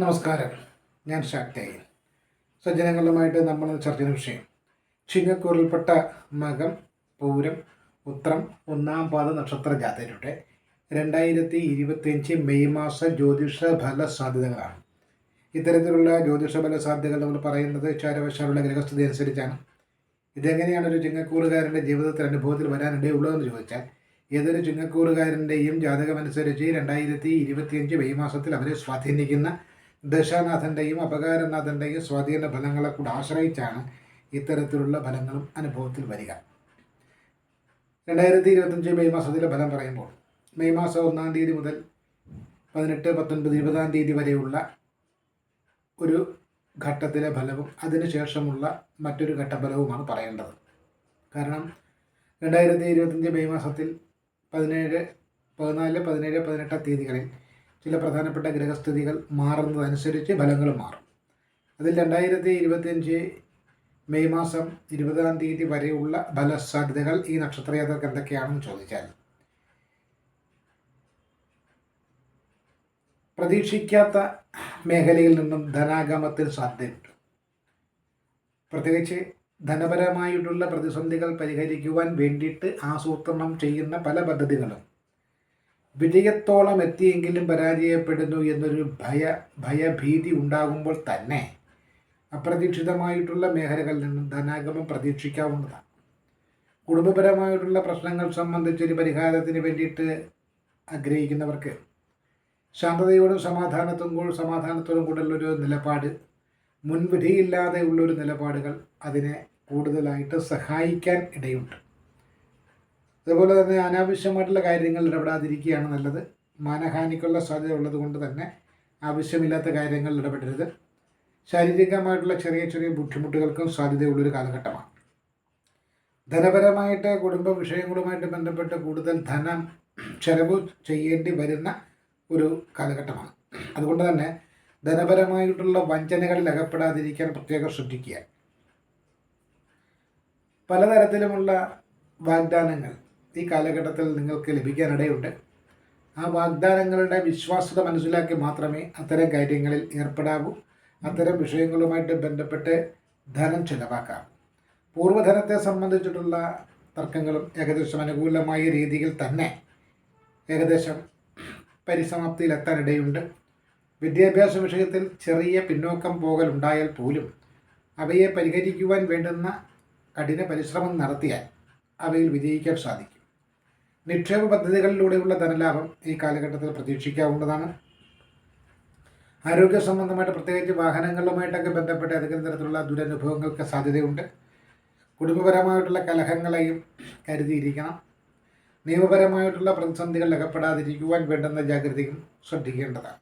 നമസ്കാരം. ഞാൻ ഷാക്തയൻ സജ്ജനങ്ങളുമായിട്ട് നമ്മൾ ചർച്ച ചെയ്യുന്ന വിഷയം. ചിങ്ങക്കൂറിൽപ്പെട്ട മകം പൂരം ഉത്രം ഒന്നാം പാദ നക്ഷത്ര ജാതരുടെ രണ്ടായിരത്തി ഇരുപത്തിയഞ്ച് മെയ് മാസ ജ്യോതിഷ ഫല സാധ്യതകളാണ്. ഇത്തരത്തിലുള്ള ജ്യോതിഷ ഫല സാധ്യതകൾ നമ്മൾ പറയുന്നത് ചാരവശാലുള്ള ഗ്രഹസ്ഥിതി അനുസരിച്ചാണ്. ഇതെങ്ങനെയാണ് ഒരു ചിങ്ങക്കൂറുകാരന്റെ ജീവിതത്തിൽ അനുഭവത്തിൽ വരാനിടയുള്ളതെന്ന് ചോദിച്ചാൽ ഏതൊരു ചിങ്ങക്കൂറുകാരന്റെയും ജാതകമനുസരിച്ച് രണ്ടായിരത്തി ഇരുപത്തിയഞ്ച് മെയ് മാസത്തിൽ അവരെ സ്വാധീനിക്കുന്ന ദശാനാഥന്റെയും അപകാരനാഥന്റെയും സ്വാധീന ഫലങ്ങളെ കൂടെ ആശ്രയിച്ചാണ് ഇത്തരത്തിലുള്ള ഫലങ്ങളും അനുഭവത്തിൽ വരിക. രണ്ടായിരത്തി ഇരുപത്തഞ്ച് മെയ് മാസത്തിലെ ഫലം പറയുമ്പോൾ മെയ് മാസം ഒന്നാം തീയതി മുതൽ പതിനെട്ട് പത്തൊൻപത് ഇരുപതാം തീയതി വരെയുള്ള ഒരു ഘട്ടത്തിലെ ഫലവും അതിനുശേഷമുള്ള മറ്റൊരു ഘട്ടഫലവുമാണ് പറയേണ്ടത്. കാരണം രണ്ടായിരത്തി ഇരുപത്തഞ്ച് മെയ് മാസത്തിൽ പതിനേഴ് പതിനാല് പതിനേഴ് പതിനെട്ടാം തീയതികളിൽ ചില പ്രധാനപ്പെട്ട ഗ്രഹസ്ഥിതികൾ മാറുന്നതനുസരിച്ച് ഫലങ്ങൾ മാറും. അതിൽ രണ്ടായിരത്തി ഇരുപത്തിയഞ്ച് മെയ് മാസം ഇരുപതാം തീയതി വരെയുള്ള ഫലസാധ്യതകൾ ഈ നക്ഷത്രയാത്രക്ക് എന്തൊക്കെയാണെന്ന് ചോദിച്ചാൽ പ്രതീക്ഷിക്കാത്ത മേഖലയിൽ നിന്നും ധനാഗമത്തിൽ സാധ്യതയുണ്ട്. പ്രത്യേകിച്ച് ധനപരമായിട്ടുള്ള പ്രതിസന്ധികൾ പരിഹരിക്കുവാൻ വേണ്ടിയിട്ട് ആസൂത്രണം ചെയ്യുന്ന പല പദ്ധതികളും വിജയത്തോളം എത്തിയെങ്കിലും പരാജയപ്പെടുന്നു എന്നൊരു ഭയ ഭയഭീതി ഉണ്ടാകുമ്പോൾ തന്നെ അപ്രതീക്ഷിതമായിട്ടുള്ള മേഖലകളിൽ നിന്നും ധനാഗമം പ്രതീക്ഷിക്കാവുന്നതാണ്. കുടുംബപരമായിട്ടുള്ള പ്രശ്നങ്ങൾ സംബന്ധിച്ചൊരു പരിഹാരത്തിന് വേണ്ടിയിട്ട് ആഗ്രഹിക്കുന്നവർക്ക് ശാന്തതയോടും സമാധാനത്തോടും സമാധാനത്തോടും കൂടെയുള്ളൊരു നിലപാട് മുൻവിധിയില്ലാതെ ഉള്ളൊരു നിലപാടുകൾ അതിനെ കൂടുതലായിട്ട് സഹായിക്കാൻ ഇടയുണ്ട്. അതുപോലെ തന്നെ അനാവശ്യമായിട്ടുള്ള കാര്യങ്ങളിൽ ഇടപെടാതിരിക്കുകയാണ് നല്ലത്. മാനഹാനിക്കുള്ള സാധ്യത ഉള്ളത് കൊണ്ട് തന്നെ ആവശ്യമില്ലാത്ത കാര്യങ്ങളിൽ ഇടപെടരുത്. ശാരീരികമായിട്ടുള്ള ചെറിയ ചെറിയ ബുദ്ധിമുട്ടുകൾക്കും സാധ്യതയുള്ളൊരു കാലഘട്ടമാണ്. ധനപരമായിട്ട് കുടുംബ വിഷയങ്ങളുമായിട്ട് ബന്ധപ്പെട്ട് കൂടുതൽ ധനം ചെലവ് ചെയ്യേണ്ടി വരുന്ന ഒരു കാലഘട്ടമാണ്. അതുകൊണ്ട് തന്നെ ധനപരമായിട്ടുള്ള വഞ്ചനകളിൽ അകപ്പെടാതിരിക്കാൻ പ്രത്യേകം ശ്രദ്ധിക്കുക. പലതരത്തിലുമുള്ള വാഗ്ദാനങ്ങൾ ഈ കാലഘട്ടത്തിൽ നിങ്ങൾക്ക് ലഭിക്കാനിടയുണ്ട്. ആ വാഗ്ദാനങ്ങളുടെ വിശ്വാസ്യത മനസ്സിലാക്കി മാത്രമേ അത്തരം കാര്യങ്ങളിൽ ഏർപ്പെടാവൂ. അത്തരം വിഷയങ്ങളുമായിട്ട് ബന്ധപ്പെട്ട് ധനം ചിലവാക്കാം. പൂർവധനത്തെ സംബന്ധിച്ചിട്ടുള്ള തർക്കങ്ങളും ഏകദേശം അനുകൂലമായ രീതിയിൽ തന്നെ ഏകദേശം പരിസമാപ്തിയിലെത്താനിടയുണ്ട്. വിദ്യാഭ്യാസ വിഷയത്തിൽ ചെറിയ പിന്നോക്കം പോകലുണ്ടായാൽ പോലും അവയെ പരിഹരിക്കുവാൻ വേണ്ടുന്ന കഠിന പരിശ്രമം നടത്തിയാൽ അവയിൽ വിജയിക്കാൻ സാധിക്കും. നിക്ഷേപ പദ്ധതികളിലൂടെയുള്ള ധനലാഭം ഈ കാലഘട്ടത്തിൽ പ്രതീക്ഷിക്കാവുന്നതാണ്. ആരോഗ്യ സംബന്ധമായിട്ട് പ്രത്യേകിച്ച് വാഹനങ്ങളുമായിട്ടൊക്കെ ബന്ധപ്പെട്ട ഏതെങ്കിലും തരത്തിലുള്ള ദുരനുഭവങ്ങൾക്ക് സാധ്യതയുണ്ട്. കുടുംബപരമായിട്ടുള്ള കലഹങ്ങളെയും കരുതിയിരിക്കണം. നിയമപരമായിട്ടുള്ള പ്രതിസന്ധികളിൽ അകപ്പെടാതിരിക്കുവാൻ വേണ്ടുന്ന ജാഗ്രതയും ശ്രദ്ധിക്കേണ്ടതാണ്.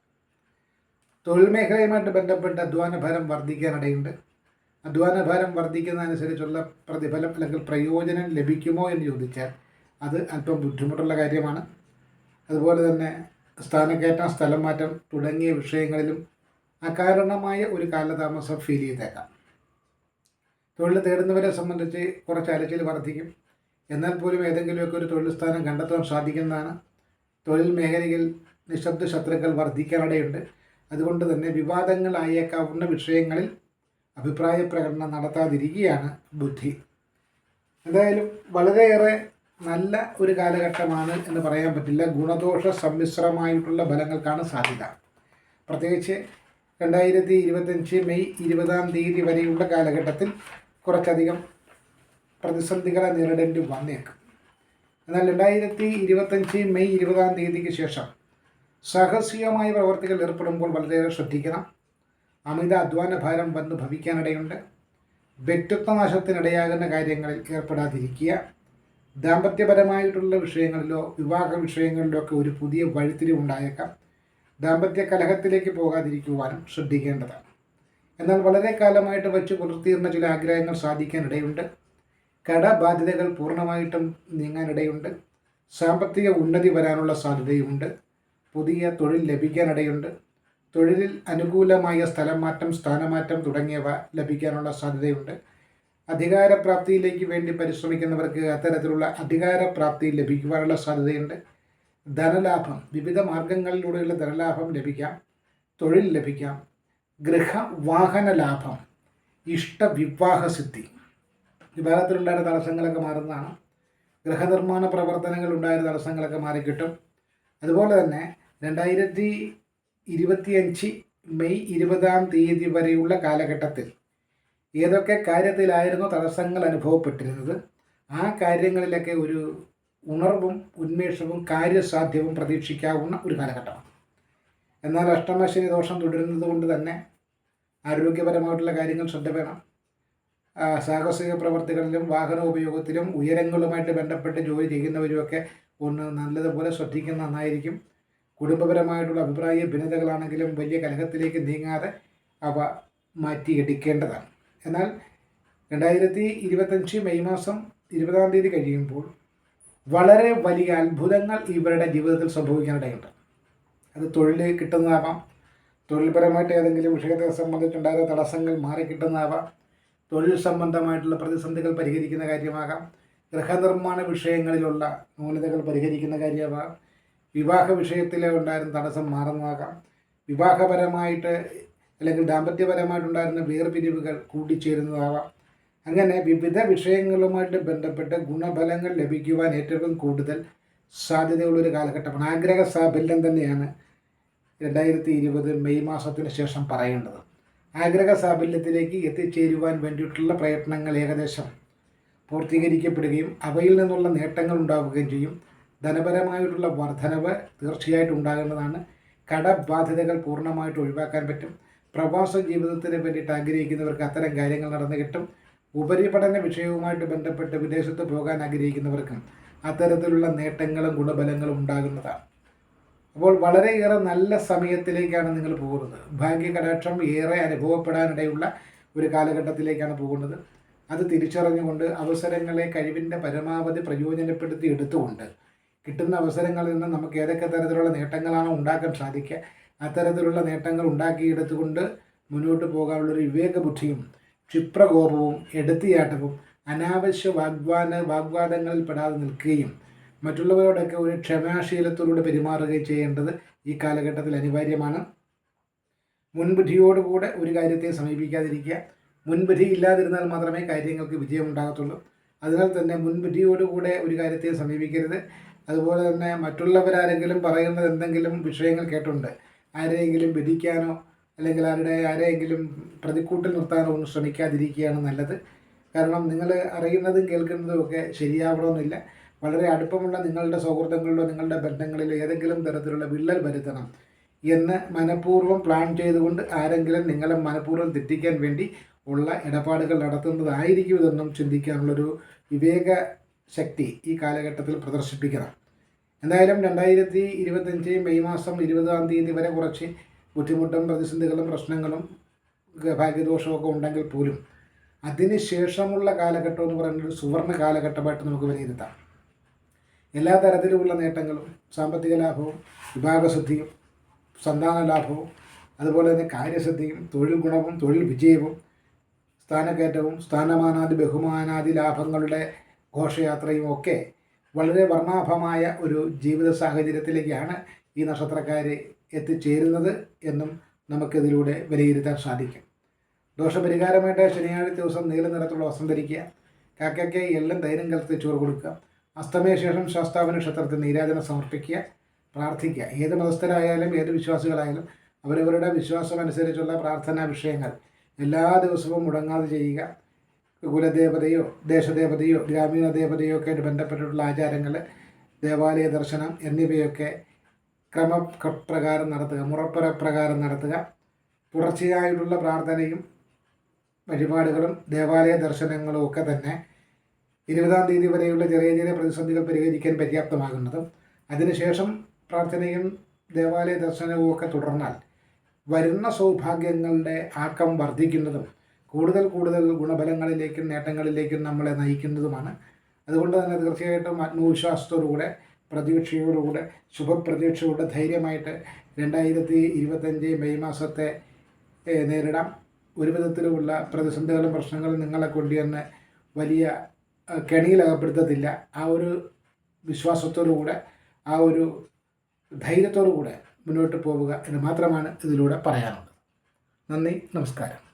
തൊഴിൽ മേഖലയുമായിട്ട് ബന്ധപ്പെട്ട് അധ്വാനഭാരം വർദ്ധിക്കാനിടയുണ്ട്. അധ്വാനഭാരം വർദ്ധിക്കുന്നതനുസരിച്ചുള്ള പ്രതിഫലം അല്ലെങ്കിൽ പ്രയോജനം ലഭിക്കുമോ എന്ന് ചോദിച്ചാൽ അത് അല്പം ബുദ്ധിമുട്ടുള്ള കാര്യമാണ്. അതുപോലെ തന്നെ സ്ഥാനക്കയറ്റം സ്ഥലം മാറ്റം തുടങ്ങിയ വിഷയങ്ങളിലും അകാരണമായ ഒരു കാലതാമസം ഫീൽ ചെയ്തേക്കാം. തൊഴിൽ തേടുന്നവരെ സംബന്ധിച്ച് കുറച്ച് അലച്ചിൽ വർദ്ധിക്കും. എന്നാൽ പോലും ഏതെങ്കിലുമൊക്കെ ഒരു തൊഴിൽ സ്ഥാനം കണ്ടെത്താൻ സാധിക്കുന്നതാണ്. തൊഴിൽ മേഖലയിൽ നിശബ്ദ ശത്രുക്കൾ വർദ്ധിക്കാനിടയുണ്ട്. അതുകൊണ്ട് തന്നെ വിവാദങ്ങളായേക്കാവുന്ന വിഷയങ്ങളിൽ അഭിപ്രായ പ്രകടനം നടത്താതിരിക്കുകയാണ് ബുദ്ധി. എന്തായാലും വളരെയേറെ നല്ല ഒരു കാലഘട്ടമാണ് എന്ന് പറയാൻ പറ്റില്ല. ഗുണദോഷ സമ്മിശ്രമായിട്ടുള്ള ഫലങ്ങൾക്കാണ് സാധ്യത. പ്രത്യേകിച്ച് രണ്ടായിരത്തി ഇരുപത്തഞ്ച് മെയ് ഇരുപതാം തീയതി വരെയുള്ള കാലഘട്ടത്തിൽ കുറച്ചധികം പ്രതിസന്ധികളെ നേരിടേണ്ടി വന്നേക്കും. എന്നാൽ രണ്ടായിരത്തി ഇരുപത്തഞ്ച് മെയ് ഇരുപതാം തീയതിക്ക് ശേഷം സാഹസികമായ പ്രവർത്തികൾ ഏർപ്പെടുമ്പോൾ വളരെയേറെ ശ്രദ്ധിക്കണം. അമിത അധ്വാന ഭാരം വന്ന് ഭവിക്കാനിടയുണ്ട്. വ്യക്തിത്വ നാശത്തിനിടയാകുന്ന കാര്യങ്ങളിൽ ഏർപ്പെടാതിരിക്കുക. ദാമ്പത്യപരമായിട്ടുള്ള വിഷയങ്ങളിലോ വിവാഹ വിഷയങ്ങളിലോ ഒക്കെ ഒരു പുതിയ വഴിത്തിരിവുണ്ടായേക്കാം. ദാമ്പത്യ കലഹത്തിലേക്ക് പോകാതിരിക്കുവാനും ശ്രദ്ധിക്കേണ്ടതാണ്. എന്നാൽ വളരെ കാലമായിട്ട് വച്ച് പുലർത്തിയിരുന്ന ചില ആഗ്രഹങ്ങൾ സാധിക്കാനിടയുണ്ട്. കടബാധ്യതകൾ പൂർണമായിട്ടും നീങ്ങാനിടയുണ്ട്. സാമ്പത്തിക ഉന്നതി വരാനുള്ള സാധ്യതയുമുണ്ട് പുതിയ തൊഴിൽ ലഭിക്കാനിടയുണ്ട്. തൊഴിലിൽ അനുകൂലമായ സ്ഥലം മാറ്റം സ്ഥാനമാറ്റം തുടങ്ങിയവ ലഭിക്കാനുള്ള സാധ്യതയുണ്ട്. അധികാരപ്രാപ്തിയിലേക്ക് വേണ്ടി പരിശ്രമിക്കുന്നവർക്ക് അത്തരത്തിലുള്ള അധികാരപ്രാപ്തി ലഭിക്കുവാനുള്ള സാധ്യതയുണ്ട്. ധനലാഭം വിവിധ മാർഗങ്ങളിലൂടെയുള്ള ധനലാഭം ലഭിക്കാം തൊഴിൽ ലഭിക്കാം. ഗൃഹ വാഹന ലാഭം ഇഷ്ടവിവാഹസിദ്ധി. വിവാഹത്തിലുണ്ടായ തടസ്സങ്ങളൊക്കെ മാറുന്നതാണ്. ഗൃഹനിർമ്മാണ പ്രവർത്തനങ്ങൾ ഉണ്ടായ തടസ്സങ്ങളൊക്കെ മാറിക്കിട്ടും. അതുപോലെ തന്നെ രണ്ടായിരത്തി ഇരുപത്തിയഞ്ച് മെയ് ഇരുപതാം തീയതി വരെയുള്ള കാലഘട്ടത്തിൽ ഏതൊക്കെ കാര്യത്തിലായിരുന്നു തടസ്സങ്ങൾ അനുഭവപ്പെട്ടിരുന്നത്? ആ കാര്യങ്ങളിലൊക്കെ ഒരു ഉണർവും ഉന്മേഷവും കാര്യസാധ്യവും പ്രതീക്ഷിക്കാവുന്ന ഒരു കാലഘട്ടമാണ്. എന്നാൽ അഷ്ടമശനി ദോഷം തുടരുന്നത് കൊണ്ട് തന്നെ ആരോഗ്യപരമായിട്ടുള്ള കാര്യങ്ങൾ ശ്രദ്ധ വേണം. സാഹസിക പ്രവർത്തികളിലും വാഹന ഉപയോഗത്തിലും ഉയരങ്ങളുമായിട്ട് ബന്ധപ്പെട്ട് ജോലി ചെയ്യുന്നവരുമൊക്കെ ഒന്ന് നല്ലതുപോലെ ശ്രദ്ധിക്കുന്ന നന്നായിരിക്കും. കുടുംബപരമായിട്ടുള്ള അഭിപ്രായ ഭിന്നതകളാണെങ്കിലും വലിയ കലഹത്തിലേക്ക് നീങ്ങാതെ അവ മാറ്റിയെടുക്കേണ്ടതാണ്. എന്നാൽ രണ്ടായിരത്തി ഇരുപത്തഞ്ച് മെയ് മാസം ഇരുപതാം തീയതി കഴിയുമ്പോൾ വളരെ വലിയ അത്ഭുതങ്ങൾ ഇവരുടെ ജീവിതത്തിൽ സംഭവിക്കാനിടയുണ്ട്. അത് തൊഴിൽ കിട്ടുന്നതാവാം തൊഴിൽപരമായിട്ട് ഏതെങ്കിലും വിഷയത്തെ സംബന്ധിച്ചുണ്ടായ തടസ്സങ്ങൾ മാറി കിട്ടുന്നതാവാം തൊഴിൽ സംബന്ധമായിട്ടുള്ള പ്രതിസന്ധികൾ പരിഹരിക്കുന്ന കാര്യമാകാം ഗൃഹനിർമ്മാണ വിഷയങ്ങളിലുള്ള ന്യൂനതകൾ പരിഹരിക്കുന്ന കാര്യമാകാം വിവാഹ വിഷയത്തിലെ ഉണ്ടായിരുന്ന തടസ്സം മാറുന്നതാകാം വിവാഹപരമായിട്ട് അല്ലെങ്കിൽ ദാമ്പത്യപരമായിട്ടുണ്ടായിരുന്ന വേർപിരിവുകൾ കൂട്ടിച്ചേരുന്നതാവാം. അങ്ങനെ വിവിധ വിഷയങ്ങളുമായിട്ട് ബന്ധപ്പെട്ട് ഗുണഫലങ്ങൾ ലഭിക്കുവാൻ ഏറ്റവും കൂടുതൽ സാധ്യതയുള്ളൊരു കാലഘട്ടമാണ്. ആഗ്രഹ സാഫല്യം തന്നെയാണ് രണ്ടായിരത്തി ഇരുപത് മെയ് മാസത്തിന് ശേഷം പറയേണ്ടത്. ആഗ്രഹ സാഫല്യത്തിലേക്ക് എത്തിച്ചേരുവാൻ വേണ്ടിയിട്ടുള്ള പ്രയത്നങ്ങൾ ഏകദേശം പൂർത്തീകരിക്കപ്പെടുകയും അവയിൽ നിന്നുള്ള നേട്ടങ്ങൾ ഉണ്ടാവുകയും ചെയ്യും. ധനപരമായിട്ടുള്ള വർധനവ് തീർച്ചയായിട്ടും ഉണ്ടാകേണ്ടതാണ് കടബാധ്യതകൾ പൂർണമായിട്ട് ഒഴിവാക്കാൻ പറ്റും. പ്രവാസ ജീവിതത്തിന് വേണ്ടിയിട്ട് ആഗ്രഹിക്കുന്നവർക്ക് അത്തരം കാര്യങ്ങൾ നടന്നു കിട്ടും. ഉപരിപഠന വിഷയവുമായിട്ട് ബന്ധപ്പെട്ട് വിദേശത്ത് പോകാൻ ആഗ്രഹിക്കുന്നവർക്കും അത്തരത്തിലുള്ള നേട്ടങ്ങളും ഗുണബലങ്ങളും ഉണ്ടാകുന്നതാണ്. അപ്പോൾ വളരെയേറെ നല്ല സമയത്തിലേക്കാണ് നിങ്ങൾ പോകുന്നത്. ഭാഗ്യകടാക്ഷം ഏറെ അനുഭവപ്പെടാനിടയുള്ള ഒരു കാലഘട്ടത്തിലേക്കാണ് പോകുന്നത്. അത് തിരിച്ചറിഞ്ഞുകൊണ്ട് അവസരങ്ങളെ കഴിവിന്റെ പരമാവധി പ്രയോജനപ്പെടുത്തി എടുത്തുകൊണ്ട് കിട്ടുന്ന അവസരങ്ങളിൽ നിന്ന് നമുക്ക് ഏതൊക്കെ തരത്തിലുള്ള നേട്ടങ്ങളാണോ ഉണ്ടാക്കാൻ സാധിക്കുക? അത്തരത്തിലുള്ള നേട്ടങ്ങൾ ഉണ്ടാക്കിയെടുത്തുകൊണ്ട് മുന്നോട്ട് പോകാനുള്ളൊരു വിവേകബുദ്ധിയും ക്ഷിപ്രകോപവും എടുത്തിയാട്ടവും അനാവശ്യ വാഗ്വാന വാഗ്വാദങ്ങളിൽ പെടാതെ നിൽക്കുകയും മറ്റുള്ളവരോടൊക്കെ ഒരു ക്ഷമാശീലത്തോടുകൂടി പെരുമാറുകയും ചെയ്യേണ്ടത് ഈ കാലഘട്ടത്തിൽ അനിവാര്യമാണ്. മുൻബുദ്ധിയോടുകൂടെ ഒരു കാര്യത്തെ സമീപിക്കാതിരിക്കുക. മുൻബുദ്ധി ഇല്ലാതിരുന്നാൽ മാത്രമേ കാര്യങ്ങൾക്ക് വിജയമുണ്ടാകത്തുള്ളൂ. അതിനാൽ തന്നെ മുൻബുദ്ധിയോടുകൂടെ ഒരു കാര്യത്തെ സമീപിക്കരുത്. അതുപോലെ തന്നെ മറ്റുള്ളവരാരെങ്കിലും പറയുന്നത് എന്തെങ്കിലും വിഷയങ്ങൾ കേട്ടുണ്ട് ആരെയെങ്കിലും വിധിക്കാനോ അല്ലെങ്കിൽ ആരുടെ ആരെയെങ്കിലും പ്രതിക്കൂട്ടിൽ നിർത്താനോ ഒന്നും ശ്രമിക്കാതിരിക്കുകയാണ് നല്ലത്. കാരണം നിങ്ങൾ അറിയുന്നതും കേൾക്കുന്നതും ഒക്കെ ശരിയാവണമെന്നില്ല. വളരെ അടുപ്പമുള്ള നിങ്ങളുടെ സൗഹൃദങ്ങളിലോ നിങ്ങളുടെ ബന്ധങ്ങളിലോ ഏതെങ്കിലും തരത്തിലുള്ള വിള്ളൽ വരുത്തണം എന്ന് മനഃപൂർവം പ്ലാൻ ചെയ്തുകൊണ്ട് ആരെങ്കിലും നിങ്ങളെ മനഃപൂർവം തെറ്റിക്കാൻ വേണ്ടി ഉള്ള ഇടപാടുകൾ നടത്തുന്നതായിരിക്കും ഇതെന്നും ചിന്തിക്കാനുള്ളൊരു വിവേക ശക്തി ഈ കാലഘട്ടത്തിൽ പ്രദർശിപ്പിക്കണം. എന്തായാലും രണ്ടായിരത്തി ഇരുപത്തഞ്ച് മെയ് മാസം ഇരുപതാം തീയതി വരെ കുറച്ച് ബുദ്ധിമുട്ടും പ്രതിസന്ധികളും പ്രശ്നങ്ങളും ഭാഗ്യദോഷമൊക്കെ ഉണ്ടെങ്കിൽ പോലും അതിനുശേഷമുള്ള കാലഘട്ടം എന്ന് പറയുന്നത് സുവർണ കാലഘട്ടമായിട്ട് നമുക്ക് വിലയിരുത്താം. എല്ലാ തരത്തിലുമുള്ള നേട്ടങ്ങളും സാമ്പത്തിക ലാഭവും വിഭാഗശുദ്ധിയും സന്താന ലാഭവും അതുപോലെ തന്നെ കാര്യസിദ്ധിയും തൊഴിൽ ഗുണവും തൊഴിൽ വിജയവും സ്ഥാനക്കയറ്റവും സ്ഥാനമാനാദി ബഹുമാനാദി ലാഭങ്ങളുടെ ഘോഷയാത്രയും ഒക്കെ വളരെ വർണാഭമായ ഒരു ജീവിത സാഹചര്യത്തിലേക്കാണ് ഈ നക്ഷത്രക്കാർ എത്തിച്ചേരുന്നത് എന്നും നമുക്കിതിലൂടെ വിലയിരുത്താൻ സാധിക്കും. ദോഷപരിഹാരമായിട്ട് ശനിയാഴ്ച ദിവസം നീല നിറത്തുള്ള വസ്ത്രം ധരിക്കുക കാക്കയ്ക്ക് എല്ലാം ധൈര്യം കലർത്തി ചോറ് കൊടുക്കുക അസ്തമയ ശേഷം ശാസ്താവിന് ക്ഷേത്രത്തിൽ നീരാജനം സമർപ്പിക്കുക പ്രാർത്ഥിക്കുക. ഏത് മതസ്ഥരായാലും ഏത് വിശ്വാസികളായാലും അവരവരുടെ വിശ്വാസം അനുസരിച്ചുള്ള പ്രാർത്ഥനാ വിഷയങ്ങൾ എല്ലാ ദിവസവും മുടങ്ങാതെ ചെയ്യുക. കുലദേവതയോ ദേശദേവതയോ ഗ്രാമീണ ദേവതയോ ഒക്കെ ആയിട്ട് ബന്ധപ്പെട്ടിട്ടുള്ള ആചാരങ്ങൾ ദേവാലയ ദർശനം എന്നിവയൊക്കെ ക്രമപ്രകാരം നടത്തുക മുറപ്പുര പ്രകാരം നടത്തുക. തുടർച്ചയായിട്ടുള്ള പ്രാർത്ഥനയും വഴിപാടുകളും ദേവാലയ ദർശനങ്ങളും ഒക്കെ തന്നെ ഇരുപതാം തീയതി വരെയുള്ള ചെറിയ ചെറിയ പ്രതിസന്ധികൾ പരിഹരിക്കാൻ പര്യാപ്തമാകുന്നതും അതിനുശേഷം പ്രാർത്ഥനയും ദേവാലയ ദർശനവും ഒക്കെ തുടർന്നാൽ വരുന്ന സൗഭാഗ്യങ്ങളുടെ ആക്കം വർദ്ധിക്കുന്നതും കൂടുതൽ കൂടുതൽ ഗുണഫലങ്ങളിലേക്കും നേട്ടങ്ങളിലേക്കും നമ്മളെ നയിക്കുന്നതുമാണ്. അതുകൊണ്ട് തന്നെ തീർച്ചയായിട്ടും ആത്മവിശ്വാസത്തോടുകൂടെ പ്രതീക്ഷയോടുകൂടെ ശുഭപ്രതീക്ഷയോടെ ധൈര്യമായിട്ട് രണ്ടായിരത്തി ഇരുപത്തഞ്ച് മെയ് മാസത്തെ നേരിടാം. ഒരു വിധത്തിലുമുള്ള പ്രതിസന്ധികളും പ്രശ്നങ്ങളും നിങ്ങളെ കൊണ്ടുവന്ന് വലിയ കെണിയിലകപ്പെടുത്തത്തില്ല ആ ഒരു വിശ്വാസത്തോടുകൂടെ ആ ഒരു ധൈര്യത്തോടുകൂടെ മുന്നോട്ട് പോവുക എന്ന് മാത്രമാണ് ഇതിലൂടെ പറയാനുള്ളത്. നന്ദി നമസ്കാരം.